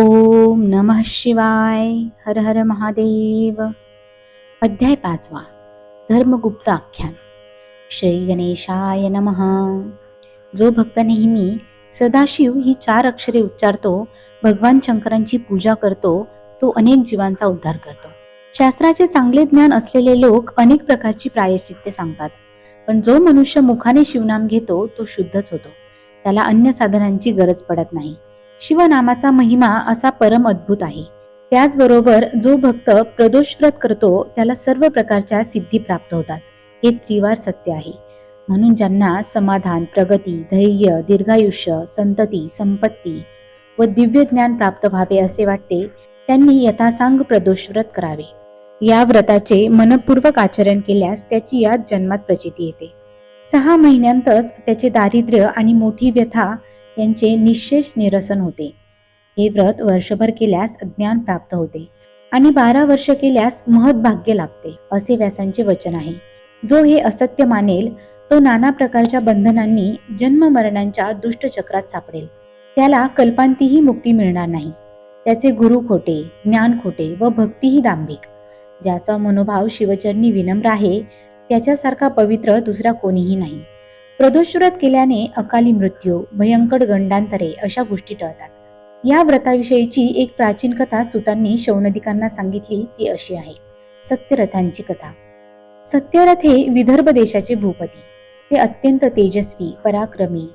ओम नमः शिवाय. हर हर महादेव. अध्याय पाचवा. धर्मगुप्त आख्यान. श्री गणेशाय नमः. जो भक्त नेहमी सदाशिव ही चार अक्षरे उच्चारतो भगवान शंकरांची पूजा करतो तो अनेक जीवांचा उद्धार करतो. शास्त्राचे चांगले ज्ञान असलेले लोक अनेक प्रकारची प्रायश्चित्ते सांगतात. पण जो मनुष्य मुखाने शिवनाम घेतो तो शुद्धच होतो. त्याला अन्य साधनांची गरज पडत नाही. शिवनामाचा महिमा असा परम अद्भुत आहे. त्याचबरोबर जो भक्त प्रदोष व्रत करतो त्याला सर्व प्रकारच्या सिद्धी प्राप्त होतात. हे त्रिवार सत्य आहे. म्हणून ज्यांना समाधान प्रगती धैर्य दीर्घायुष्य संतती संपत्ती व दिव्य ज्ञान प्राप्त व्हावे असे वाटते त्यांनी यथासांग प्रदोष व्रत करावे. या व्रताचे मनपूर्वक आचरण केल्यास त्याची याच जन्मात प्रचिती येते. सहा महिन्यांतच त्याचे दारिद्र्य आणि मोठी व्यथा यांचे निशेष निरसन होते. हे व्रत वर्षभर केल्यास ज्ञान प्राप्त होते आणि बारा वर्ष केल्यास महत् भाग्य लाभते असे व्यासांचे वचन आहे. जो हे असत्य मानेल तो नाना प्रकारच्या बंधनांनी जन्म मरणांच्या सापडेल. त्याला कल्पांतीही मुक्ती मिळणार नाही. त्याचे गुरु खोटे ज्ञान खोटे व भक्तीही दांभिक. ज्याचा मनोभाव शिवचरणी विनम्र आहे त्याच्यासारखा पवित्र दुसरा कोणीही नाही. प्रदोषव्रत केल्याने अकाली मृत्यू भयंकर गंडांतरे अशा गोष्टी टळतात. या व्रताविषयीची एक प्राचीन कथा सुतांनी शौनदिकांना सांगितली ती अशी आहे. सत्यरथांची कथा. सत्यरथ हे विदर्भ देशाचे भूपती. ते अत्यंत तेजस्वी पराक्रमी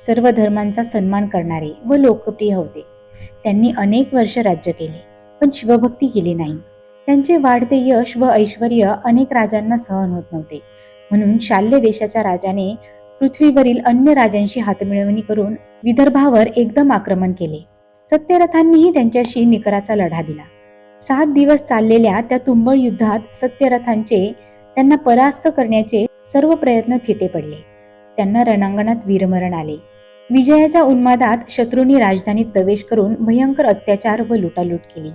सर्व धर्मांचा सन्मान करणारे व लोकप्रिय होते. त्यांनी अनेक वर्ष राज्य केले पण शिवभक्ती केली नाही. त्यांचे वाढते यश व ऐश्वर अनेक राजांना सहन होत नव्हते. म्हणून शाल्य देशाच्या राजाने पृथ्वीवरील अन्य राजांशी हातमिळवणी करून विदर्भावर एकदम आक्रमण केले. सत्यरथांनीही त्यांच्याशी निकराचा लढा दिला. सात दिवस चाललेल्या त्या तुंबळ युद्धात सत्यरथांचे त्यांना परास्त करण्याचे सर्व प्रयत्न थिटे पडले. त्यांना रणांगणात वीरमरण आले. विजयाच्या उन्मादात शत्रूंनी राजधानीत प्रवेश करून भयंकर अत्याचार व लुटालूट केली.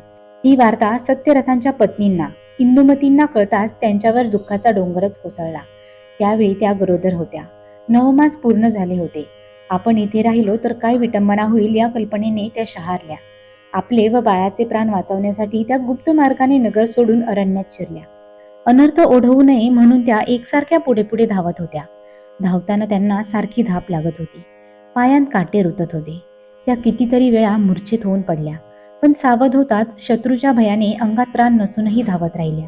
ही वार्ता सत्यरथांच्या पत्नींना इंदुमतींना कळताच त्यांच्यावर दुःखाचा डोंगरच कोसळला. त्यावेळी त्या गरोदर होत्या. नवमास पूर्ण झाले होते. आपण इथे राहिलो तर काय विटंबना होईल या कल्पनेने त्या शहारल्या. आपले व बाळाचे प्राण वाचवण्यासाठी त्या गुप्त मार्गाने नगर सोडून अरण्यात शिरल्या. अनर्थ ओढवू नये म्हणून त्या एकसारख्या पुढे पुढे धावत होत्या. धावताना त्यांना सारखी धाप लागत होती. पायांत काटे रुतत होते. त्या कितीतरी वेळा मूर्छित होऊन पडल्या. पण सावध होताच शत्रूच्या भयाने अंगात त्राण नसूनही धावत राहिल्या.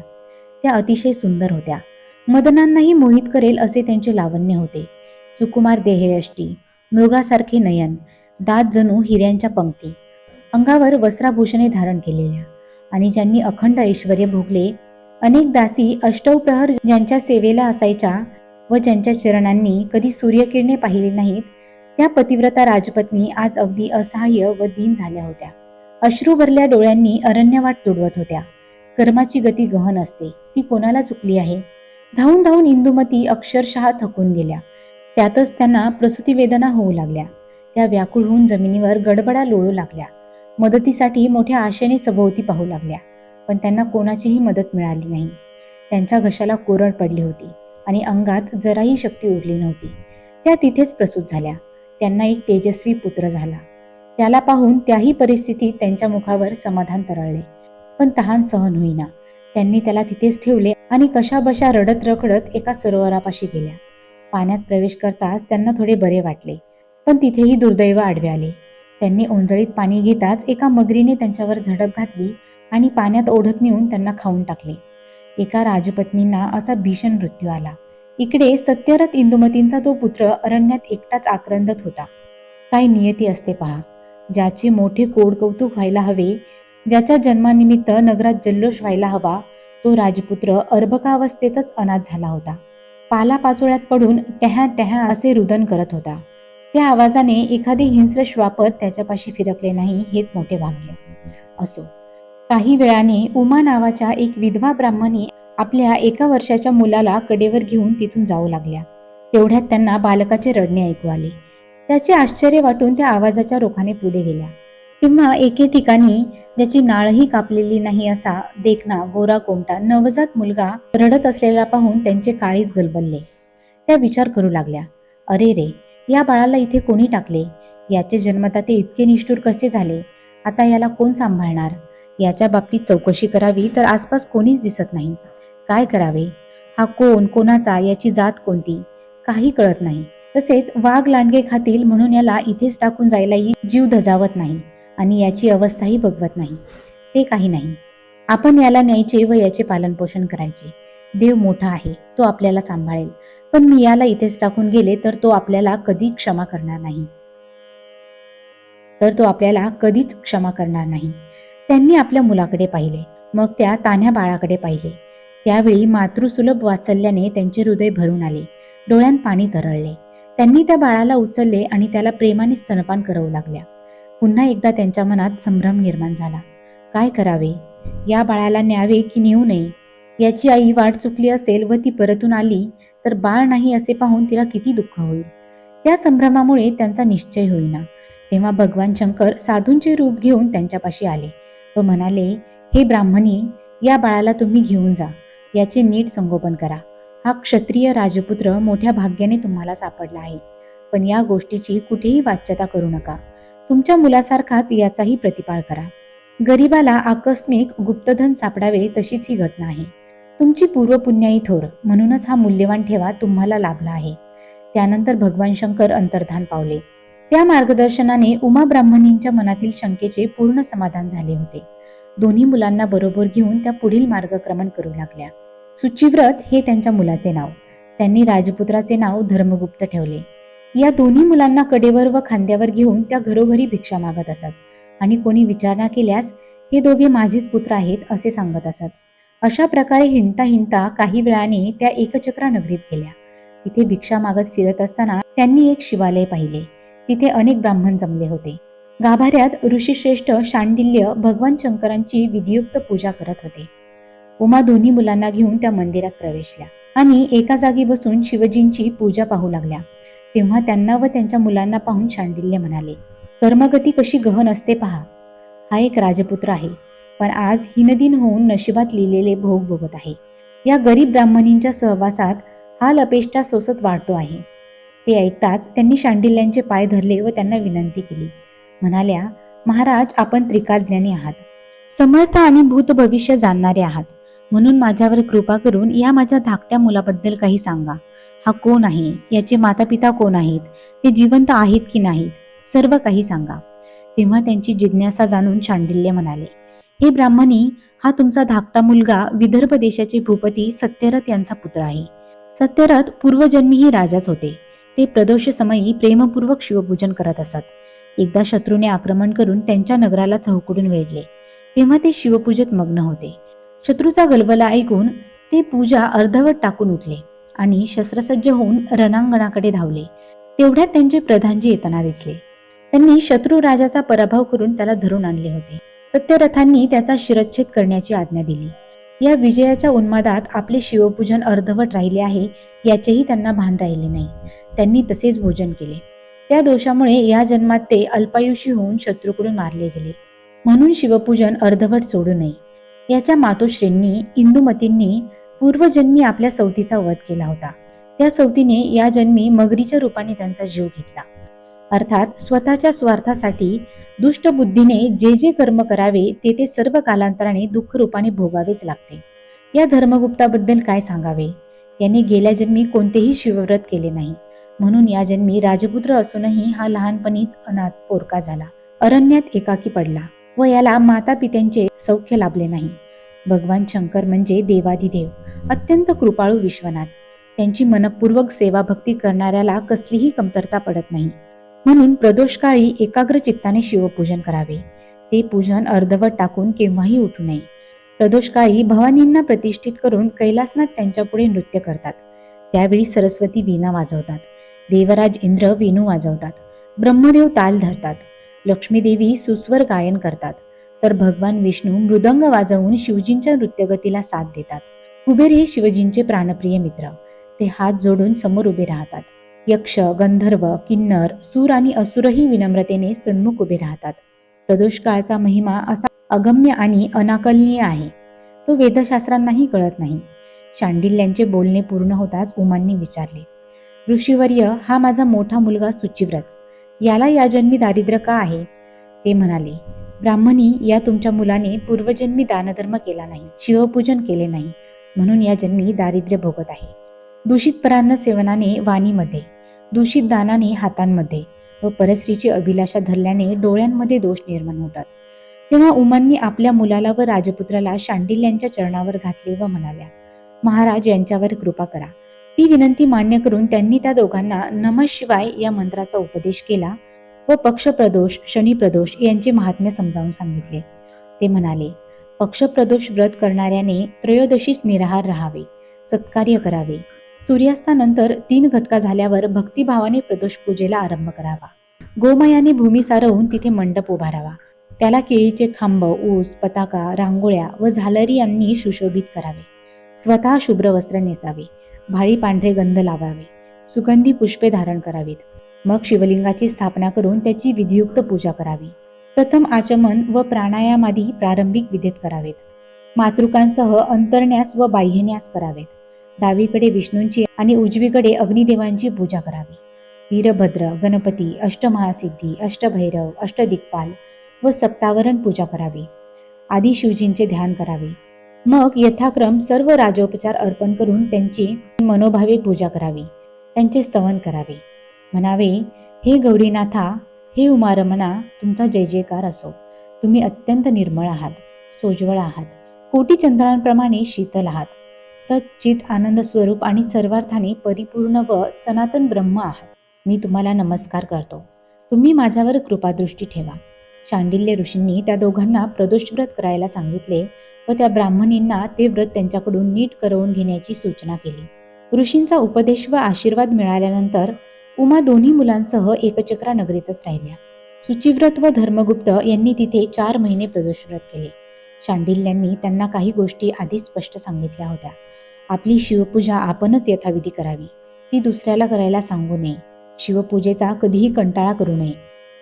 त्या अतिशय सुंदर होत्या. मदनांनाही मोहित करेल असे त्यांचे लावण्य होते. सुकुमार देहयष्टी मृगासारखे नयन दात जणू हिऱ्यांच्या पंक्ती. अंगावर वस्त्राभूषणे धारण केलेल्या आणि ज्यांनी अखंड ऐश्वर भोगले अनेक दासी अष्टवप्रहर ज्यांच्या सेवेला असायच्या व ज्यांच्या चरणांनी कधी सूर्यकिरणे पाहिली नाहीत त्या पतिव्रता राजपत्नी आज अगदी असहाय्य व दीन झाल्या होत्या. अश्रू भरल्या डोळ्यांनी अरण्यवाट तुडवत होत्या. कर्माची गती गहन असते ती कोणाला चुकली आहे? धावून धावून इंदुमती अक्षरशः थकून गेल्या. त्यातच त्यांना प्रसूती वेदना होऊ लागल्या. त्या व्याकुळ होऊन जमिनीवर गडबडा लोळू लागल्या. मदतीसाठी मोठ्या आशेने सभोवती पाहू लागल्या पण त्यांना कोणाचीही मदत मिळाली नाही. त्यांच्या घशाला कोरड पडली होती आणि अंगात जराही शक्ती उरली नव्हती. त्या तिथेच प्रसूत झाल्या. त्यांना एक तेजस्वी पुत्र झाला. त्याला पाहून त्याही परिस्थितीत त्यांच्या मुखावर समाधान तरळले पण तहान सहन होईना. त्यांनी त्याला तिथेच ठेवले आणि कशाबशा रडत रखडत एका सरोवरापाशी गेल्या. पाण्यात प्रवेश करताच त्यांना थोडे बरे वाटले. पण तिथेही दुर्दैव आडवे आले. त्यांनी ओंजळीत पाणी घेताच एका मगरीने त्यांच्यावर झडप घातली आणि पाण्यात ओढत नेऊन त्यांना खाऊन टाकले. एका राजपत्नींना असा भीषण मृत्यू आला. इकडे सत्यरथ इंदुमतींचा तो पुत्र अरण्यात एकटाच आक्रंदत होता. काय नियती असते पहा. ज्याचे मोठे कोड कौतुक व्हायला हवे ज्याच्या जन्मानिमित्त नगरात जल्लोष व्हायला हवा तो राजपुत्र अर्भकावस्थेतच अनाथ झाला होता. पालापाचोळ्यात पडून टॅहा टॅहा असे रुदन करत होता. त्या आवाजाने एखादी हिंस्र श्वापत त्याच्यापाशी फिरकले नाही हेच मोठे भाग्य. असो. काही वेळाने उमा नावाच्या एक विधवा ब्राह्मणी आपल्या एका वर्षाच्या मुलाला कडेवर घेऊन तिथून जाऊ लागल्या. तेवढ्यात त्यांना बालकाचे रडणे ऐकू आले. त्याचे आश्चर्य वाटून त्या आवाजाच्या रोखाने पुढे गेल्या. किंवा एके ठिकाणी ज्याची नाळही कापलेली नाही असा देखना गोरा कोमटा नवजात मुलगा रडत असलेला पाहून त्यांचे काळीच गलबलले. त्या विचार करू लागल्या. अरे रे या बाळाला इथे कोणी टाकले? याचे जन्मता ते इतके निष्ठूर कसे झाले? आता याला कोण सांभाळणार? याच्या बाबतीत चौकशी करावी तर आसपास कोणीच दिसत नाही. काय करावे? हा कोण कोणाचा याची जात कोणती? काही कळत नाही. तसेच वाघ लांडगे खातील म्हणून याला इथेच टाकून जायलाही जीव धजावत नाही. आणि याची अवस्थाही बघवत नाही. ते काही नाही. आपण याला न्यायचे व याचे पालनपोषण करायचे. देव मोठा आहे तो आपल्याला सांभाळेल. पण मी याला इथेच टाकून गेले तर तो आपल्याला कधी क्षमा करणार नाही. तर तो आपल्याला कधीच क्षमा करणार नाही. त्यांनी आपल्या मुलाकडे पाहिले. मग त्या तान्ह्या बाळाकडे पाहिले. त्यावेळी मातृसुलभ वाचल्याने त्यांचे हृदय भरून आले. डोळ्यात पाणी तरळले. त्यांनी त्या बाळाला उचलले आणि त्याला प्रेमाने स्तनपान करू लागल्या. पुन्हा एकदा त्यांच्या मनात संभ्रम निर्माण झाला. काय करावे? या बाळाला न्यावे की नेऊ नये? याची आई वाट चुकली असेल व ती परतून आली तर बाळ नाही असे पाहून तिला किती दुःख होईल? त्या संभ्रमामुळे त्यांचा निश्चय होईना. तेव्हा भगवान शंकर साधूंचे रूप घेऊन त्यांच्यापाशी आले व म्हणाले हे ब्राह्मणी या बाळाला तुम्ही घेऊन जा. याचे नीट संगोपन करा. हा क्षत्रिय राजपुत्र मोठ्या भाग्याने तुम्हाला सापडला आहे. पण या गोष्टीची कुठेही वाच्यता करू नका. तुमच्या मुलासारखाच याचाही प्रतिपाळ करा. गरिबाला आकस्मिक गुप्तधन सापडावे तशीच ही घटना आहे. तुमची पूर्वपुण्याई थोर म्हणूनच हा मूल्यवान ठेवा तुम्हाला लाभला आहे. त्यानंतर भगवान शंकर अंतर्धान पावले. त्या मार्गदर्शनाने उमा ब्राह्मणींच्या मनातील शंकेचे पूर्ण समाधान झाले होते. दोन्ही मुलांना बरोबर घेऊन त्या पुढील मार्गक्रमण करू लागल्या. सुचिव्रत हे त्यांच्या मुलाचे नाव. त्यांनी राजपुत्राचे नाव धर्मगुप्त ठेवले. या दोन्ही मुलांना कडेवर व खांद्यावर घेऊन त्या घरोघरी भिक्षा मागत असत. आणि कोणी विचारणा केल्यास हे दोघे माझेच पुत्र आहेत असे सांगत असत. अशा प्रकारे हिंडता हिंडता काही वेळाने त्या एकचक्रा नगरीत गेल्या. तिथे भिक्षा मागत फिरत असताना त्यांनी एक शिवालय पाहिले. तिथे अनेक ब्राह्मण जमले होते. गाभाऱ्यात ऋषीश्रेष्ठ शांडिल्य भगवान शंकरांची विधियुक्त पूजा करत होते. उमा दोन्ही मुलांना घेऊन त्या मंदिरात प्रवेशल्या. आणि एका जागी बसून शिवजींची पूजा पाहू लागल्या. तेव्हा त्यांना व त्यांच्या मुलांना पाहून शांडिल्य म्हणाले कर्मगती कशी गहन असते पहा. हा एक राजपुत्र आहे पण आज हिनदिन होऊन नशिबात लिहिलेले भोग भोगत आहे. या गरीब ब्राह्मणींच्या सहवासात हा लपेष्टा सोसत वाढतो आहे. ते ऐकताच त्यांनी शांडिल्यांचे पाय धरले व त्यांना विनंती केली. म्हणाल्या महाराज आपण त्रिकाज्ञानी आहात. समर्थ आणि भूत भविष्य जाणणारे आहात. म्हणून माझ्यावर कृपा करून या माझ्या धाकट्या मुलाबद्दल काही सांगा. हा कोण आहे? याचे माता पिता कोण आहेत? ते जिवंत आहेत की नाहीत? सर्व काही सांगा. तेव्हा त्यांची जिज्ञासा जाणून शांडिल्य म्हणाले हे ब्राह्मणी हा तुमचा धाकटा मुलगा विदर्भ देशाचे भूपती सत्यरथ यांचा पुत्र आहे. सत्यरथ पूर्वजन्मीही राजाच होते. ते प्रदोष समयी प्रेमपूर्वक शिवपूजन करत असत. एकदा शत्रूने आक्रमण करून त्यांच्या नगराला चौकडून वेढले. तेव्हा ते शिवपूजेत मग्न होते. शत्रूचा गलबला ऐकून ते पूजा अर्धवट टाकून उठले. आणि शस्त्रसज्ज होऊन रणांगणाकडे धावले. तेवढ्यात त्यांचे प्रधानजी येताना दिसले. त्यांनी शत्रू राजाचा पराभव करून त्याला धरून आणले होते. सत्यरथांनी त्याचा शिरच्छेद करण्याची आज्ञा दिली. या विजयाच्या उन्मादात आपले शिवपूजन अर्धवट राहिले आहे याचेही त्यांना भान राहिले नाही. त्यांनी तसेच भोजन केले. त्या दोषामुळे या जन्मात ते अल्पायुषी होऊन शत्रूकडून मारले गेले. म्हणून शिवपूजन अर्धवट सोडू नये. याच्या मातोश्रींनी इंदुमतींनी पूर्वजन्मी आपल्या सवतीचा वध केला होता. त्या सवतीने या जन्मी मगरीच्या रूपाने त्यांचा जीव घेतला. अर्थात स्वतःच्या स्वार्थासाठी दुष्ट बुद्धीने जे जे कर्म करावे ते ते सर्व कालांतराने दुःख रूपाने भोगावेच लागते. या धर्मगुप्ताबद्दल काय सांगावे? याने गेल्या जन्मी कोणतेही शिवव्रत केले नाही. म्हणून या जन्मी राजपुत्र असूनही हा लहानपणीच अनाथ पोरका झाला. अरण्यात एकाकी पडला व याला माता पित्यांचे सौख्य लाभले नाही. भगवान शंकर म्हणजे देवाधिदेव. अत्यंत कृपाळू विश्वनाथ. त्यांची मनपूर्वक सेवा भक्ती करणाऱ्याला कसलीही कमतरता पडत नाही. म्हणून प्रदोषकाळी एकाग्र चित्ताने शिवपूजन करावे. ते पूजन अर्धवट टाकून केव्हाही उठू नये. प्रदोषकाळी भवानींना प्रतिष्ठित करून कैलासनाथ त्यांच्यापुढे नृत्य करतात. त्यावेळी सरस्वती वीणा वाजवतात. देवराज इंद्र वेणू वाजवतात. ब्रह्मदेव ताल धरतात. लक्ष्मीदेवी सुस्वर गायन करतात. तर भगवान विष्णू मृदंग वाजवून शिवजींच्या नृत्यगतीला साथ देतात. कुबेर हे शिवजींचे प्राणप्रिय मित्र. ते हात जोडून समोर उभे राहतात. यक्ष गंधर्व किन्नर सूर आणि असुरही विनम्रतेने सन्मुख उभे राहतात. प्रदोष काळचा महिमा असा अगम्य आणि अनाकलनीय आहे. तो वेदशास्त्रांनाही कळत नाही. शांडिल्यांचे बोलणे पूर्ण होताच उमांनी विचारले. ऋषीवर्य हा माझा मोठा मुलगा सुचिव्रत. याला या जन्मी दारिद्र्य का आहे? ते म्हणाले ब्राह्मणी या तुमच्या मुलाने पूर्वजन्मी दानधर्म केला नाही. शिवपूजन केले नाही. म्हणून या जन्मी दारिद्र्य भोगत आहे. दूषित परान्न सेवनाने वाणीमध्ये दूषित दानाने हातांमध्ये व परस्त्रीची अभिलाषा धरल्याने डोळ्यांमध्ये दोष निर्माण होतात. तेव्हा उमांनी आपल्या मुलाला व राजपुत्राला शांडिल्यांच्या चरणावर घातले व म्हणाल्या महाराज यांच्यावर कृपा करा. ती विनंती मान्य करून त्यांनी त्या दोघांना नम शिवाय या मंत्राचा उपदेश केला व पक्षप्रदोष शनिप्रदोष यांचे महात्म्य समजावून सांगितले. ते म्हणाले पक्षप्रदोष व्रत करणाऱ्याने त्रयोदशीस निराहार राहावे सत्कार्य करावे. सूर्यास्तानंतर तीन घटका झाल्यावर भक्तिभावाने प्रदोष पूजेला आरंभ करावा. गोमयाने भूमी सारवून तिथे मंडप उभारावा. त्याला केळीचे खांब ऊस पताका रांगोळ्या व झालरी यांनी सुशोभित करावे. स्वतः शुभ्र वस्त्र नेसावे. भाळी पांढरे गंध लावावे. सुगंधी पुष्पे धारण करावीत. मग शिवलिंगाची स्थापना करून त्याची विधियुक्त पूजा करावी. प्रथम आचमन व प्राणायामादी प्रारंभिक विधेत करावेत. मातृकांसह अंतरण्यास व बाह्यन्यास करावेत. डावीकडे विष्णूंची आणि उजवीकडे अग्निदेवांची पूजा करावी. वीरभद्र गणपती अष्टमहासिद्धी अष्टभैरव अष्टदिक्पाल व सप्तावरण पूजा करावी. आदी शिवजींचे ध्यान करावे. मग यथाक्रम सर्व राजोपचार अर्पण करून त्यांची मनोभावे पूजा करावी. त्यांचे स्तवन करावे. म्हणावे हे गौरीनाथा हे उमारमणा तुमचा जय जयकार असो. तुम्ही अत्यंत निर्मळ आहात सोज्वळ आहात. कोटी चंद्रांप्रमाणे शीतल आहात. सच्चित आनंद स्वरूप आणि सर्वार्थाने परिपूर्ण व सनातन ब्रह्म आहात. मी तुम्हाला नमस्कार करतो. तुम्ही माझ्यावर कृपादृष्टी ठेवा. शांडिल्य ऋषींनी त्या दोघांना प्रदोष व्रत करायला सांगितले व त्या ब्राह्मणींना ते व्रत त्यांच्याकडून नीट करवून घेण्याची सूचना केली. ऋषींचा उपदेश व आशीर्वाद मिळाल्यानंतर उमा दोन्ही मुलांसह एकचक्रा नगरीतच राहिल्या. सुचिव्रत व धर्मगुप्त यांनी तिथे चार महिने प्रदोषव्रत केले. शांडिल्यांनी त्यांना काही गोष्टी आधीच स्पष्ट सांगितल्या होत्या. आपली शिवपूजा आपणच यथाविधी करावी. ती दुसऱ्याला करायला सांगू नये. शिवपूजेचा कधीही कंटाळा करू नये.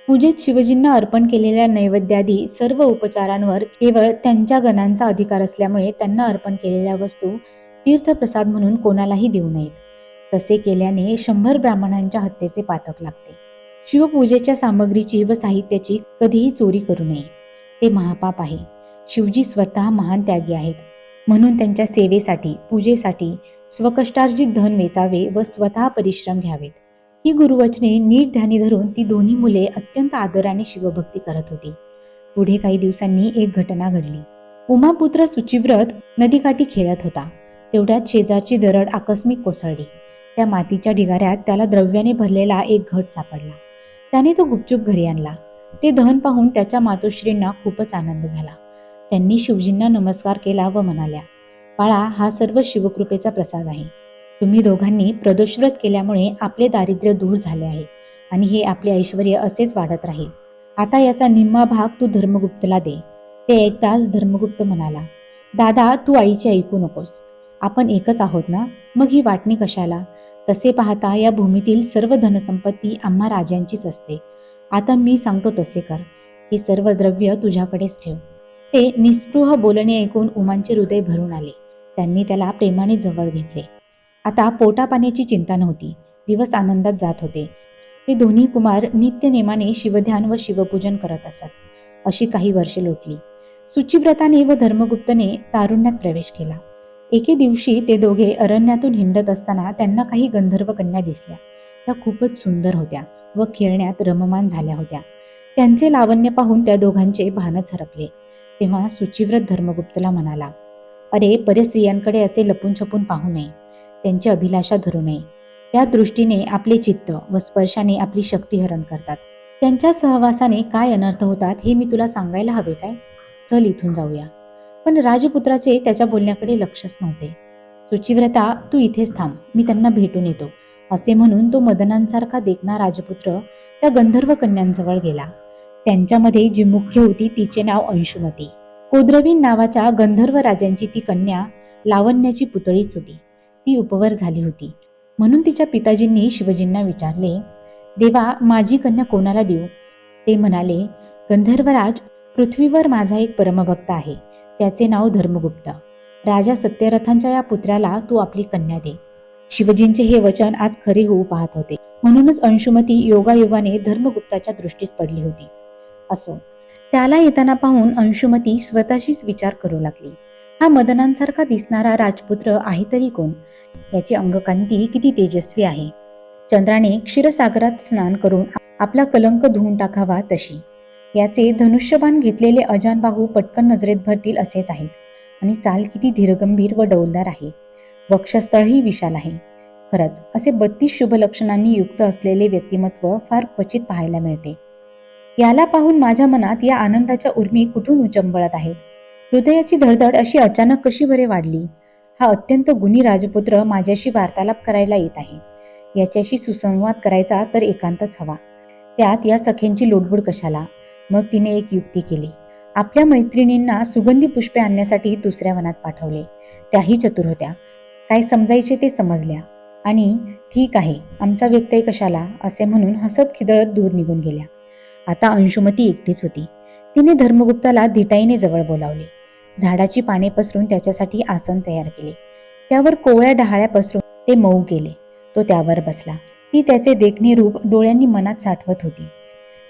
पूजेत शिवजींना अर्पण केलेल्या नैवेद्यादी सर्व उपचारांवर केवळ त्यांच्या गणांचा अधिकार असल्यामुळे त्यांना अर्पण केलेल्या वस्तू तीर्थप्रसाद म्हणून कोणालाही देऊ नयेत. तसे केल्याने शंभर ब्राह्मणांच्या हत्येचे पातक लागते. शिवपूजेच्या सामग्रीची व साहित्याची कधीही चोरी करू नये. ते महापाप आहे. शिवजी स्वतः महान त्यागी आहेत. म्हणून त्यांच्या सेवेसाठी पूजेसाठी स्वकष्टार्जित धन वेचावे व स्वतः परिश्रम घ्यावेत. ही गुरुवचने नीट ध्यानी धरून ती दोन्ही मुले अत्यंत आदराने शिवभक्ती करत होती. पुढे काही दिवसांनी एक घटना घडली. उमापुत्र सुचिव्रत नदीकाठी खेळत होता. तेवढ्यात शेजारची दरड आकस्मिक कोसळली. त्या मातीच्या ढिगाऱ्यात त्याला द्रव्याने भरलेला एक घट सापडला. त्याने तो गुपचूप घरी आणला. ते दहन पाहून त्याच्या मातोश्रींना खूपच आनंद झाला. त्यांनी शिवजींना नमस्कार केला व म्हणाल्या बाळा हा सर्व शिवकृपेचा प्रसाद आहे. तुम्ही दोघांनी प्रदोषव्रत केल्यामुळे आपले दारिद्र्य दूर झाले आहे आणि हे आपले ऐश्वर असेच वाढत राहील. आता याचा निम्मा भाग तू धर्मगुप्तला दे. ते ऐकताच धर्मगुप्त म्हणाला दादा तू आईचे ऐकू नकोस. आपण एकच आहोत ना? मग ही वाटणी कशाला? तसे पाहता या भूमीतील सर्व धनसंपत्ती आम्हा राजांचीच असते. आता मी सांगतो तसे कर. हे सर्व द्रव्य तुझ्याकडेच ठेव. ते निस्पृह बोलणे ऐकून उमांचे हृदय भरून आले. त्यांनी त्याला प्रेमाने जवळ घेतले. आता पोटापाण्याची चिंता नव्हती. दिवस आनंदात जात होते. ते दोन्ही कुमार नित्य नेमाने शिवध्यान व शिवपूजन करत असत. अशी काही वर्षे लोटली. सुचिव्रताने व धर्मगुप्तने तारुण्यात प्रवेश केला. एके दिवशी ते दोघे अरण्यातून हिंडत असताना त्यांना काही गंधर्व कन्या दिसल्या. त्या खूपच सुंदर होत्या व खेळण्यात रममान झाल्या होत्या. त्यांचे लावण्य पाहून त्या दोघांचे भानच हरपले. तेव्हा सुचिव्रत धर्मगुप्तला म्हणाला अरे बरे स्त्रियांकडे असे लपून छपून पाहू नये. त्यांची अभिलाषा धरू नये. त्या दृष्टीने आपले चित्त व स्पर्शाने आपली शक्ती हरण करतात. त्यांच्या सहवासाने काय अनर्थ होतात हे मी तुला सांगायला हवे काय? चल इथून जाऊया. पण राजपुत्राचे त्याच्या बोलण्याकडे लक्षच नव्हते. सुचिव्रता तू इथेच थांब मी त्यांना भेटून येतो. असे म्हणून तो मदनांसारखा देखणा राजपुत्र त्या गंधर्व कन्यांजवळ गेला. त्यांच्यामध्ये जी मुख्य होती तिचे नाव अंशुमती. कोद्रवीन नावाच्या गंधर्व राजांची ती कन्या लावण्याची पुतळीच होती. ती उपवर झाली होती. म्हणून तिच्या पिताजींनी शिवजींना विचारले देवा माझी कन्या कोणाला देऊ? ते म्हणाले गंधर्वराज पृथ्वीवर माझा एक परमभक्त आहे. त्याचे नाव धर्मगुप्त. राजा सत्यरथांच्या या पुत्राला तू आपली कन्या दे. शिवजींचे हे वचन आज खरे होऊ पाहत होते. म्हणूनच अंशुमती योगायोगाने धर्मगुप्ताच्या दृष्टीस पडली होती. असो त्याला येताना पाहून अंशुमती स्वतःशीच विचार करू लागली. हा मदनांसारखा दिसणारा राजपुत्र आहे तरी कोण? याची अंगकांती किती तेजस्वी आहे. चंद्राने क्षीरसागरात स्नान करून आपला कलंक धुवून टाकावा तशी. याचे धनुष्यबाण घेतलेले अजानबाहू पटकन नजरेत भरतील असेच आहेत. आणि चाल किती धीरगंभीर व डौलदार आहे. वक्षस्थळही विशाल आहे. खरंच असे बत्तीस शुभ लक्षणांनी युक्त असलेले व्यक्तिमत्व फार क्वचित पाहायला मिळते. याला पाहून माझ्या मनात या आनंदाच्या उर्मी कुठून उचंबळत आहेत? हृदयाची धडधड अशी अचानक कशी बरे वाढली? हा अत्यंत गुणी राजपुत्र माझ्याशी वार्तालाप करायला येत आहे. याच्याशी सुसंवाद करायचा तर एकांतच हवा. त्यात या सख्यांची लोडबुड कशाला? मग तिने एक युक्ती केली. आपल्या मैत्रिणींना सुगंधी पुष्पे आणण्यासाठी दुसऱ्या वनात पाठवले. त्याही चतुर होत्या. काय समजायचे ते समजल्या. आणि ठीक आहे आमचा व्यक्तय कशाला? असे म्हणून हसत खिदळत दूर निघून गेल्या. आता अंशुमती एकटीच होती. तिने धर्मगुप्ताला धिटाईने जवळ बोलावले. झाडाची पाने पसरून त्याच्यासाठी आसन तयार केले. त्यावर कोवळ्या डहाळ्या पसरून ते मऊ केले. तो त्यावर बसला. ती त्याचे देखणे रूप डोळ्यांनी मनात साठवत होती.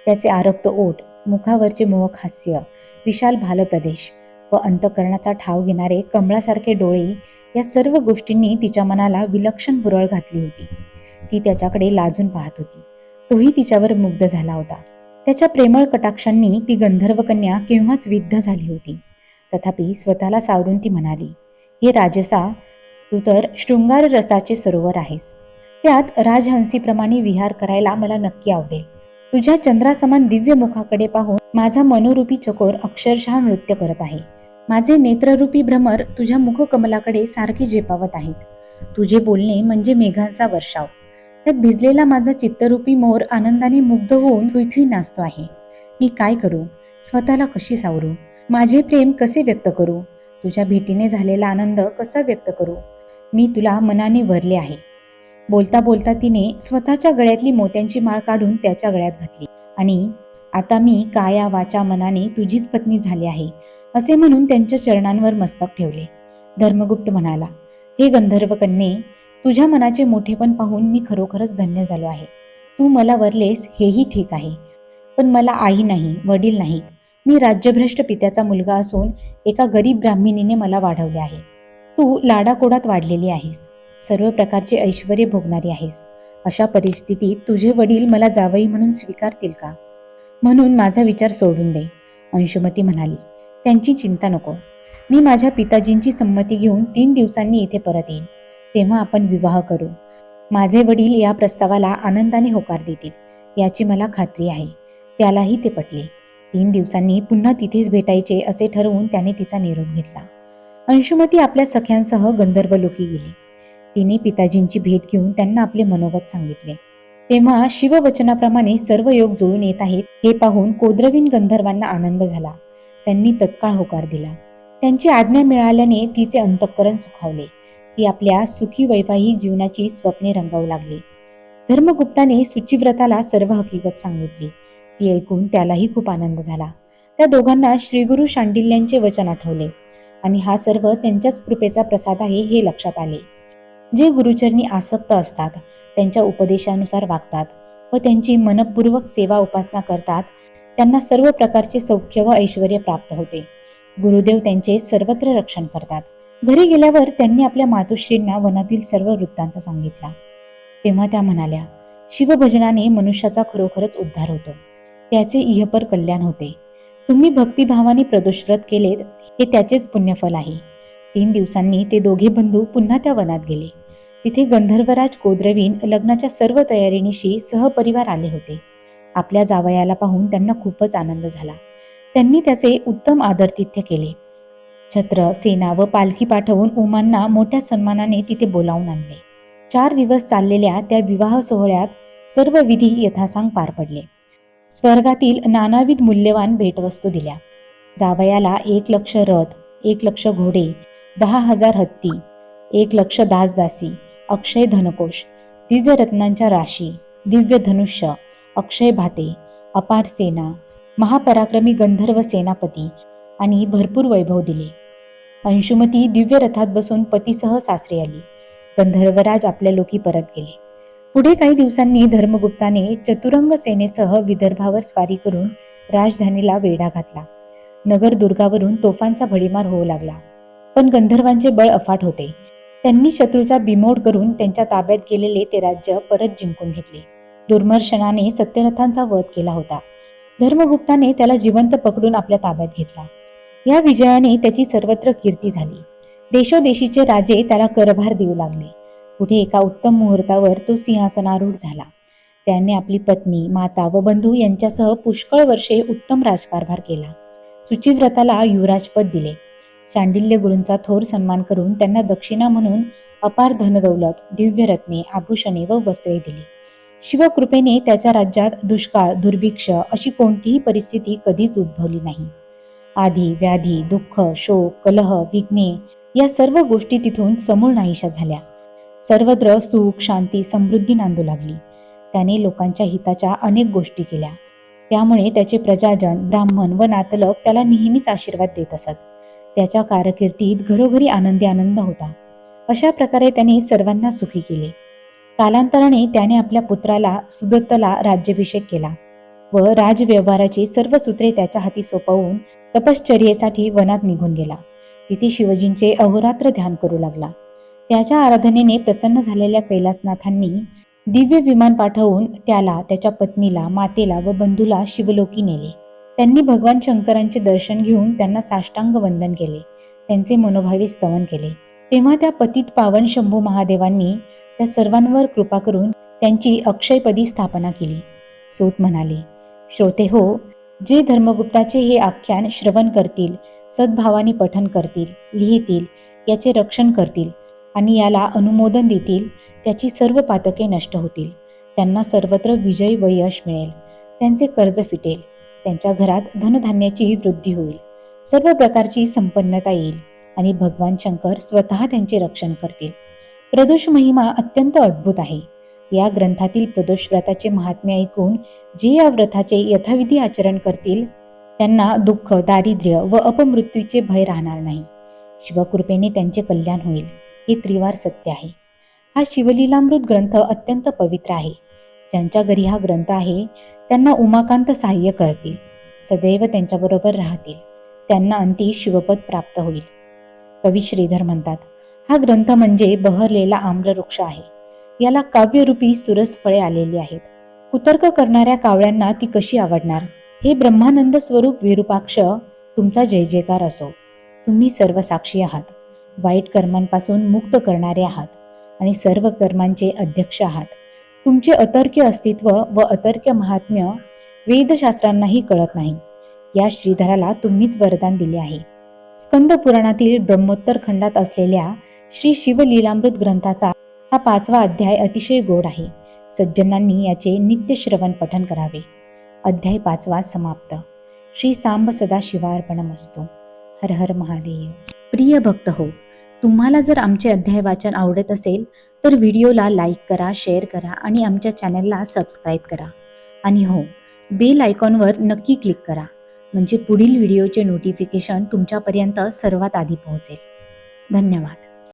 त्याचे आरक्त ओठ मुखावरचे मोहक हास्य विशाल भालप्रदेश व अंतकरणाचा ठाव घेणारे कमळासारखे डोळे या सर्व गोष्टींनी तिच्या मनाला विलक्षण बुरळ घातली होती. ती त्याच्याकडे लाजून पाहत होती. तोही तिच्यावर मुग्ध झाला होता. त्याच्या प्रेमळ कटाक्षांनी ती गंधर्व कन्या केव्हाच विद्ध झाली होती. तथापि स्वतःला सावरून ती म्हणाली हे राजसा तू तर शृंगार रसाचे सरोवर आहेस. त्यात राजहंसीप्रमाणे विहार करायला मला नक्की आवडेल. तुझ्या चंद्रासमान दिव्य मुखाकडे पाहून माझा मनोरूपी चकोर अक्षरशः नृत्य करत आहे. माझे नेत्ररूपी भ्रमर तुझ्या मुखकमलाकडे सारखे झेपावत आहेत. तुझे बोलणे म्हणजे मेघांचा वर्षाव. त्यात भिजलेला माझा चित्तरूपी मोर आनंदाने मुग्ध होऊन थुईथुई नाचतो आहे. मी काय करू? स्वतःला कशी सावरू? माझे प्रेम कसे व्यक्त करू? तुझ्या भेटीने झालेला आनंद कसा व्यक्त करू? मी तुला मनाने भरले आहे. बोलता बोलता तिने स्वतःच्या गळ्यातली मोत्यांची माळ काढून त्याच्या गळ्यात घातली. आणि आता मी काया वाचा मनाने तुझीच पत्नी झाली आहे असे म्हणून त्यांच्या चरणांवर मस्तक ठेवले. धर्मगुप्त म्हणाला हे गंधर्व कन्ये तुझ्या मनाचे मोठेपण पाहून मी खरोखरच धन्य झालो आहे. तू मला वरलेस हेही ठीक आहे. पण मला आई नाही वडील नाहीत. मी राज्यभ्रष्ट पित्याचा मुलगा असून एका गरीब ब्राह्मिणीने मला वाढवले आहे. तू लाडाकोडात वाढलेली आहेस. सर्व प्रकारचे ऐश्वर भोगणारी आहेस. अशा परिस्थितीत तुझे वडील मला जावई म्हणून स्वीकारतील का? म्हणून माझा विचार सोडून दे अंशुमती म्हणाली. त्यांची चिंता नको. मी माझ्या पिताजींची संमती घेऊन तीन दिवसांनी इथे परत येईन. तेव्हा आपण विवाह करू. माझे वडील या प्रस्तावाला आनंदाने होकार देतील याची मला खात्री आहे. त्यालाही ते पटले. तीन दिवसांनी पुन्हा तिथेच भेटायचे असे ठरवून त्याने तिचा निरोप घेतला. अंशुमती आपल्या सख्यांसह गंधर्व लोकी गेली. तिने पिताजींची भेट घेऊन त्यांना आपले मनोगत सांगितले. तेव्हा शिववचनाप्रमाणे सर्व योग जुळून येत आहेत हे पाहून कोद्रवीन गंधर्वांना आनंद झाला. त्यांनी तत्काळ होकार दिला. त्यांची आज्ञा मिळाल्याने तिचे अंतःकरण सुखावले. ती आपल्या सुखी वैवाहिक जीवनाची स्वप्ने रंगवू लागली. धर्मगुप्ताने सुचिव्रताला सर्व हकीकत सांगितली. ती ऐकून त्यालाही खूप आनंद झाला. त्या दोघांना श्रीगुरु शांडिल्यांचे वचन आठवले. आणि हा सर्व त्यांच्याच कृपेचा प्रसाद आहे हे लक्षात आले. जे गुरुचरणी आसक्त असतात त्यांच्या उपदेशानुसार वागतात व त्यांची मनपूर्वक सेवा उपासना करतात त्यांना सर्व प्रकारचे सौख्य व ऐश्वर प्राप्त होते. गुरुदेव त्यांचे सर्वत्र रक्षण करतात. घरी गेल्यावर त्यांनी आपल्या मातोश्रींना वनातील सर्व वृत्तांत सांगितला. तेव्हा त्या म्हणाल्या शिवभजनाने मनुष्याचा खरोखरच उद्धार होतो. त्याचे इहपर कल्याण होते. तुम्ही भक्तिभावाने प्रदोषव्रत केलेत हे त्याचेच पुण्यफल आहे. तीन दिवसांनी ते दोघे बंधू पुन्हा त्या वनात गेले. तिथे गंधर्वराज कोद्रवीन लग्नाच्या सर्व तयारीनिशी सहपरिवार आले होते. आपल्या जावयाला पाहून त्यांना खूपच आनंद झाला. त्यांनी त्याचे उत्तम आदरतिथ्य केले. छत्र सेना व पालखी पाठवून उमांना मोठ्या सन्मानाने तिथे बोलावून आणले. चार दिवस चाललेल्या त्या विवाह सोहळ्यात सर्व विधी यथासांग पार पडले. स्वर्गातील नानाविध मूल्यवान भेटवस्तू दिल्या. जावयाला एक लक्ष रथ एक लक्ष घोडे दहा हजार हत्ती एक लक्ष दासदासी अक्षय धनकोश दिव्य रत्नांच्या राशी दिव्य धनुष्य अक्षय भाते अपार सेना महापराक्रमी गंधर्व सेनापती आणि भरपूर वैभव दिले. अंशुमती दिव्य रथात बसून पतीसह सासरे आली. गंधर्वराज आपल्या लोकी परत गेले. पुढे काही दिवसांनी धर्मगुप्ताने चतुरंग सेनेसह विदर्भावर स्वारी करून राजधानीला वेढा घातला. नगर दुर्गावरून तोफांचा भडीमार होऊ लागला. पण गंधर्वांचे बळ अफाट होते. त्यांनी शत्रूचा बिमोड करून त्यांच्या ताब्यात गेलेले ते राज्य परत जिंकून घेतले. दुर्मर्शनाने सत्यरथांचा वध केला होता. धर्मगुप्ताने त्याला जिवंत पकडून आपल्या ताब्यात घेतला. या विजयाने त्याची सर्वत्र कीर्ती झाली. देशोदेशीचे राजे त्याला करभार देऊ लागले. पुढे एका उत्तम मुहूर्तावर तो सिंहासनारूढ झाला. त्याने आपली पत्नी माता व बंधू यांच्यासह पुष्कळ वर्षे उत्तम राजकारभार केला. सुचिव्रताला युवराजपद दिले. चांडिल्य गुरूंचा थोर सन्मान करून त्यांना दक्षिणा म्हणून अपार धनदौलत दिव्यरत्ने आभूषणे व वस्त्रे दिली. शिवकृपेने त्याच्या राज्यात दुष्काळ दुर्भिक्ष अशी कोणतीही परिस्थिती कधीच उद्भवली नाही. आधी व्याधी दुःख शोक कलह विघ्ने या सर्व गोष्टी तिथून समूळ नाहीशा झाल्या. सर्वत्र सुख शांती समृद्धी नांदू लागली. त्याने लोकांच्या हिताच्या अनेक गोष्टी केल्या. त्यामुळे त्याचे प्रजाजन ब्राह्मण व नातलक त्याला नेहमीच आशीर्वाद देत असत. त्याच्या कारकिर्दीत घरोघरी आनंदी आनंद होता. अशा प्रकारे त्याने सर्वांना सुखी केले. कालांतराने त्याने आपल्या पुत्राला सुदत्तला राज्याभिषेक केला व राजव्यवहाराची सर्व सूत्रे त्याच्या हाती सोपवून तपश्चर्येसाठी वनात निघून गेला. तिथे शिवजींचे अहोरात्र ध्यान करू लागला. त्याच्या आराधनेने प्रसन्न झालेल्या कैलासनाथांनी दिव्य विमान पाठवून त्याला त्याच्या पत्नीला मातेला व बंधूला शिवलोकी नेले. त्यांनी भगवान शंकरांचे दर्शन घेऊन त्यांना साष्टांग वंदन केले. त्यांचे मनोभावे स्तवन केले. तेव्हा त्या पतित पावन शंभू महादेवांनी त्या सर्वांवर कृपा करून त्यांची अक्षयपदी स्थापना केली. सूत म्हणाले श्रोते हो जे धर्मगुप्ताचे हे आख्यान श्रवण करतील सद्भावाने पठन करतील लिहितील याचे रक्षण करतील आणि याला अनुमोदन देतील त्याची सर्व पातके नष्ट होतील. त्यांना सर्वत्र विजय व यश मिळेल. त्यांचे कर्ज फिटेल. त्यांच्या घरात धनधान्याची वृद्धी होईल. सर्व प्रकारची संपन्नता येईल आणि भगवान शंकर स्वतः त्यांचे रक्षण करतील. प्रदोष महिमा अत्यंत अद्भुत आहे. या ग्रंथातील प्रदोष व्रताचे महात्म्य ऐकून जे या व्रताचे यथाविधी आचरण करतील त्यांना दुःख दारिद्र्य व अपमृत्यूचे भय राहणार नाही. शिवकृपेने त्यांचे कल्याण होईल हे त्रिवार सत्य आहे. हा शिवलीलामृत ग्रंथ अत्यंत पवित्र आहे. ज्यांच्या घरी हा ग्रंथ आहे त्यांना उमाकांत सहाय्य करतील. सदैव त्यांच्याबरोबर राहतील. त्यांना अंती शिवपद प्राप्त होईल. कवी श्रीधर म्हणतात हा ग्रंथ म्हणजे बहरलेला आम्रवृक्ष आहे. याला काव्यरूपी सुरस फळे आलेली आहेत. कुतर्क करणाऱ्या कावळ्यांना ती कशी आवडणार? हे ब्रह्मानंद स्वरूप विरूपाक्ष तुमचा जय जयकार असो. तुम्ही सर्व साक्षी आहात. वाईट कर्मांपासून मुक्त करणारे आहात. आणि सर्व कर्मांचे अध्यक्ष आहात. तुमचे अतर्क्य अस्तित्व व अतर्क्य महात्म्य वेदशास्त्रांनाही कळत नाही. या श्रीधराला तुम्हीच वरदान दिले आहे. स्कंद पुराणातील ब्रह्मोत्तर खंडात असलेल्या श्री शिवलीलामृत ग्रंथाचा हा पाचवा अध्याय अतिशय गोड आहे. सज्जनांनी याचे नित्य श्रवण पठन करावे. अध्याय पाचवा समाप्त. श्री सांब सदा शिवार्पणम असतो हर हर महादेव. प्रिय भक्त हो तुम्हाला जर आमचे अध्याय वाचन आवडत असेल तर व्हिडिओला लाईक करा शेअर करा आणि आमच्या चॅनलला सबस्क्राईब करा. आणि हो बेल आयकॉनवर नक्की क्लिक करा म्हणजे पुढील व्हिडिओचे नोटिफिकेशन तुमच्यापर्यंत सर्वात आधी पोहोचेल. धन्यवाद.